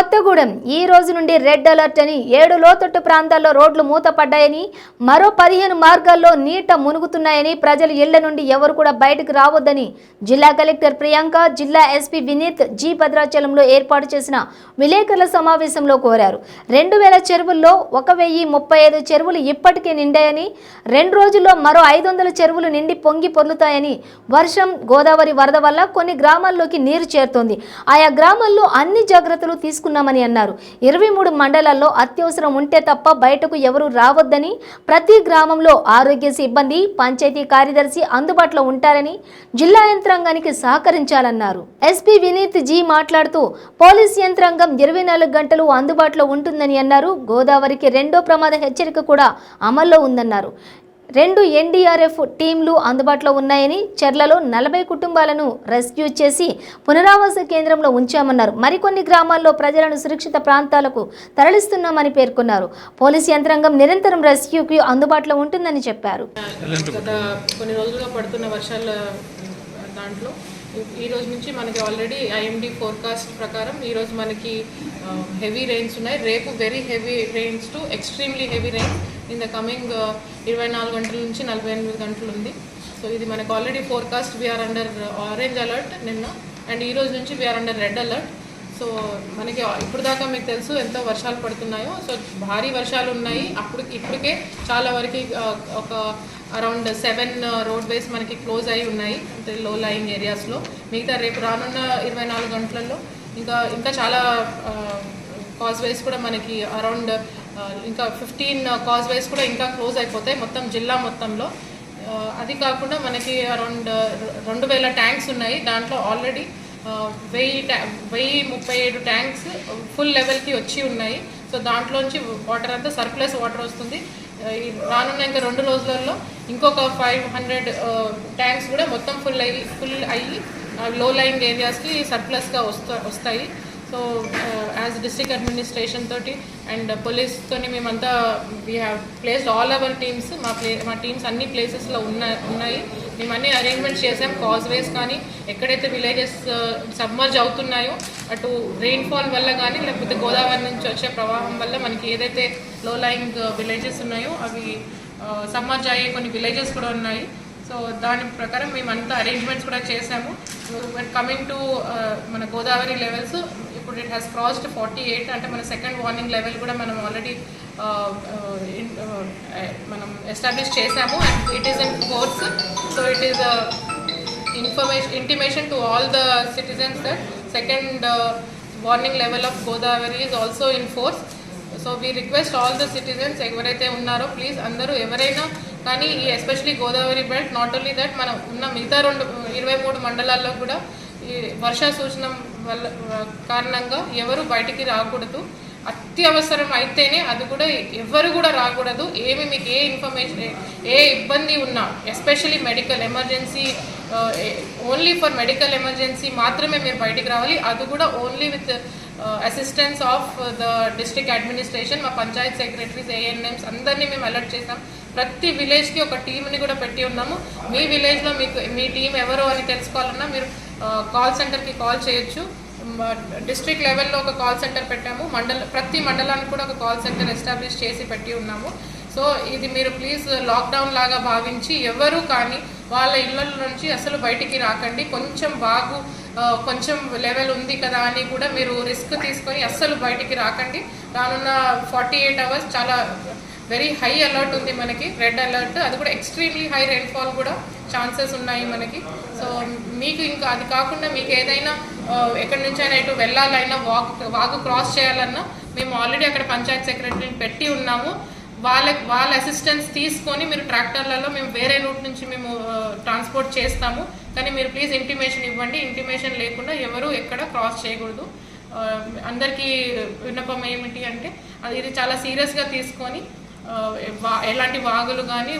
కొత్తగూడెం ఈ రోజు నుండి రెడ్ అలర్ట్ అని ఏడు లోతట్టు ప్రాంతాల్లో రోడ్లు మూతపడ్డాయని మరో పదిహేను మార్గాల్లో నీట మునుగుతున్నాయని ప్రజలు ఇళ్ళ నుండి ఎవరు కూడా బయటకు రావద్దని జిల్లా కలెక్టర్ ప్రియాంక జిల్లా ఎస్పీ వినీత్ జీ భద్రాచలంలో ఏర్పాటు చేసిన విలేకరుల సమావేశంలో కోరారు. రెండు వేల చెరువుల్లో ఒక వెయ్యి ముప్పై ఐదు చెరువులు ఇప్పటికే నిండాయని రెండు రోజుల్లో మరో ఐదు వందల చెరువులు నిండి పొంగి పొర్లుతాయని వర్షం గోదావరి వరద వల్ల కొన్ని గ్రామాల్లోకి నీరు చేరుతోంది. ఆయా గ్రామాల్లో అన్ని జాగ్రత్తలు తీసుకున్నామని అన్నారు. ఇరవై మూడు మండలాల్లో అత్యవసరం ఉంటే తప్ప బయటకు ఎవరు రావద్దని ప్రతి గ్రామంలో ఆరోగ్య సిబ్బంది పంచాయతీ కార్యదర్శి అందుబాటులో ఉంటారని జిల్లా యంత్రాంగానికి సహకరించాలన్నారు. ఎస్పీ వినీత్ జీ మాట్లాడుతూ పోలీస్ యంత్రాంగం ఇరవై నాలుగు గంటలు అందుబాటులో ఉంటుందని అన్నారు. గోదావరికి రెండో ప్రమాద హెచ్చరిక కూడా అమల్లో ఉందన్నారు. రెండు ఎన్డీఆర్ఎఫ్ టీంలు అందుబాటులో ఉన్నాయని చెర్లలో నలభై కుటుంబాలను రెస్క్యూ చేసి పునరావాస కేంద్రంలో ఉంచామన్నారు. మరికొన్ని గ్రామాల్లో ప్రజలను సురక్షిత ప్రాంతాలకు తరలిస్తున్నామని పేర్కొన్నారు. పోలీస్ యంత్రాంగం నిరంతరం రెస్క్యూకి అందుబాటులో ఉంటుందని చెప్పారు. గత కొన్ని రోజులుగా పడుతున్న వర్షాల దాంట్లో ఈ- రోజు నుంచి మనకి ఆల్రెడీ ఐఎండి ఫోర్కాస్ట్ ప్రకారం ఈరోజు మనకి హెవీ రెయిన్స్ ఉన్నాయి. రేపు very heavy rains to extremely heavy rain in the coming ఇరవై నాలుగు గంటల నుంచి నలభై ఎనిమిది గంటలు ఉంది సో ఇది మనకు already forecast we are under orange alert నిన్న. అండ్ ఈ రోజు నుంచి we are under red alert so మనకి ఇప్పుడు దాకా మీకు తెలుసు ఎంతో వర్షాలు పడుతున్నాయో. సో భారీ వర్షాలు ఉన్నాయి. అప్పుడు ఇప్పటికే చాలా వరకు ఒక అరౌండ్ సెవెన్ రోడ్ వేస్ మనకి క్లోజ్ అయి ఉన్నాయి అంటే లో లయింగ్ ఏరియాస్లో మిగతా రేపు రానున్న ఇరవై నాలుగు గంటలలో ఇంకా ఇంకా చాలా కాజ్ వేస్ కూడా మనకి అరౌండ్ ఇంకా ఫిఫ్టీన్ కాజ్ వేస్ కూడా ఇంకా క్లోజ్ అయిపోతాయి మొత్తం జిల్లా మొత్తంలో. అది కాకుండా మనకి అరౌండ్ రెండు వేల ట్యాంక్స్ ఉన్నాయి. దాంట్లో ఆల్రెడీ వెయ్యి ట్యా వెయ్యి ముప్పై ఏడు ట్యాంక్స్ ఫుల్ లెవెల్కి వచ్చి ఉన్నాయి. సో దాంట్లోంచి వాటర్ అంతా సర్ప్లస్ వాటర్ వస్తుంది. రానున్న ఇంకా రెండు రోజులలో ఇంకొక ఫైవ్ హండ్రెడ్ ట్యాంక్స్ కూడా మొత్తం ఫుల్ అయ్యి ఫుల్ అయ్యి లో లైన్ ఏరియాస్కి సర్ప్లస్గా వస్తా వస్తాయి. సో యాజ్ డిస్ట్రిక్ట్ అడ్మినిస్ట్రేషన్ తోటి అండ్ పోలీస్తోని మేమంతా we have placed all our teams మా ప్లే మా టీమ్స్ అన్ని ప్లేసెస్లో ఉన్న ఉన్నాయి. మేము అన్ని అరేంజ్మెంట్స్ చేసాం కాజ్వేస్ కానీ ఎక్కడైతే విలేజెస్ సబ్మర్జ్ uh, అవుతున్నాయో అటు రెయిన్ఫాల్ వల్ల కానీ లేకపోతే గోదావరి నుంచి వచ్చే ప్రవాహం వల్ల మనకి ఏదైతే లో లయింగ్ విలేజెస్ ఉన్నాయో అవి uh, సబ్మర్జ్ అయ్యే కొన్ని విలేజెస్ కూడా ఉన్నాయి. సో దాని ప్రకారం మేము అంతా అరేంజ్మెంట్స్ కూడా చేసాము. కమింగ్ టు uh, మన గోదావరి లెవెల్స్ ఇప్పుడు it has crossed forty eight అంటే మన సెకండ్ వార్నింగ్ లెవెల్ కూడా మనం ఆల్రెడీ uh, uh, uh, మనం ఎస్టాబ్లిష్ చేసాము and it is in force so it is information intimation to all the citizens that second warning level of Godavari is also in force so we request all the citizens ఎవరైతే ఉన్నారో please అందరూ ఎవరైనా కానీ ఈ especially Godavari belt not only that మనం ఉన్న మిగతా రెండు ఇరవై మూడు మండలాల్లో కూడా ఈ వర్షా సూచన వల్ల కారణంగా ఎవరు బయటికి రాకూడదు. అత్యవసరం అయితేనే అది కూడా ఎవరు కూడా రాకూడదు. ఏమి మీకు ఏ ఇన్ఫర్మేషన్ ఏ ఇబ్బంది ఉన్నా especially medical emergency only for medical emergency మాత్రమే మీరు బయటికి రావాలి. అది కూడా only with assistance of the district administration మా పంచాయత్ సెక్రటరీస్ ఏఎన్ఎంస్ అందరినీ మేము అలర్ట్ చేసాం ప్రతి విలేజ్కి ఒక టీంని కూడా పెట్టి ఉన్నాము. మీ విలేజ్లో మీకు మీ టీం ఎవరు అని తెలుసుకోవాలన్నా మీరు కాల్ సెంటర్కి కాల్ చేయొచ్చు. డిస్ట్రిక్ట్ లెవెల్లో ఒక కాల్ సెంటర్ పెట్టాము. మండల ప్రతి మండలానికి కూడా ఒక కాల్ సెంటర్ ఎస్టాబ్లిష్ చేసి పెట్టి ఉన్నాము. సో ఇది మీరు ప్లీజ్ లాక్డౌన్ లాగా భావించి ఎవరు కానీ వాళ్ళ ఇళ్ళ నుంచి అసలు బయటికి రాకండి. కొంచెం బాగు కొంచెం లెవెల్ ఉంది కదా అని కూడా మీరు రిస్క్ తీసుకొని అస్సలు బయటికి రాకండి. రానున్న ఫార్టీ ఎయిట్ అవర్స్ చాలా వెరీ హై అలర్ట్ ఉంది మనకి. రెడ్ అలర్ట్ అది కూడా ఎక్స్ట్రీమ్లీ హై రెయిన్ఫాల్ కూడా ఛాన్సెస్ ఉన్నాయి మనకి. సో మీకు ఇంకా అది కాకుండా మీకు ఏదైనా ఎక్కడి నుంచైనా ఇటు వెళ్ళాలైనా వాక్ వాగు క్రాస్ చేయాలన్నా మేము ఆల్రెడీ అక్కడ పంచాయత్ సెక్రటరీని పెట్టి ఉన్నాము. వాళ్ళ వాళ్ళ అసిస్టెన్స్ తీసుకొని మీరు ట్రాక్టర్లలో మేము వేరే రూట్ నుంచి మేము ట్రాన్స్పోర్ట్ చేస్తాము. కానీ మీరు ప్లీజ్ ఇంటిమేషన్ ఇవ్వండి. ఇంటిమేషన్ లేకుండా ఎవరు ఎక్కడ క్రాస్ చేయకూడదు. అందరికీ విన్నపం ఏమిటి అంటే అది ఇది చాలా సీరియస్గా తీసుకొని ఎలాంటి వాగులు కానీ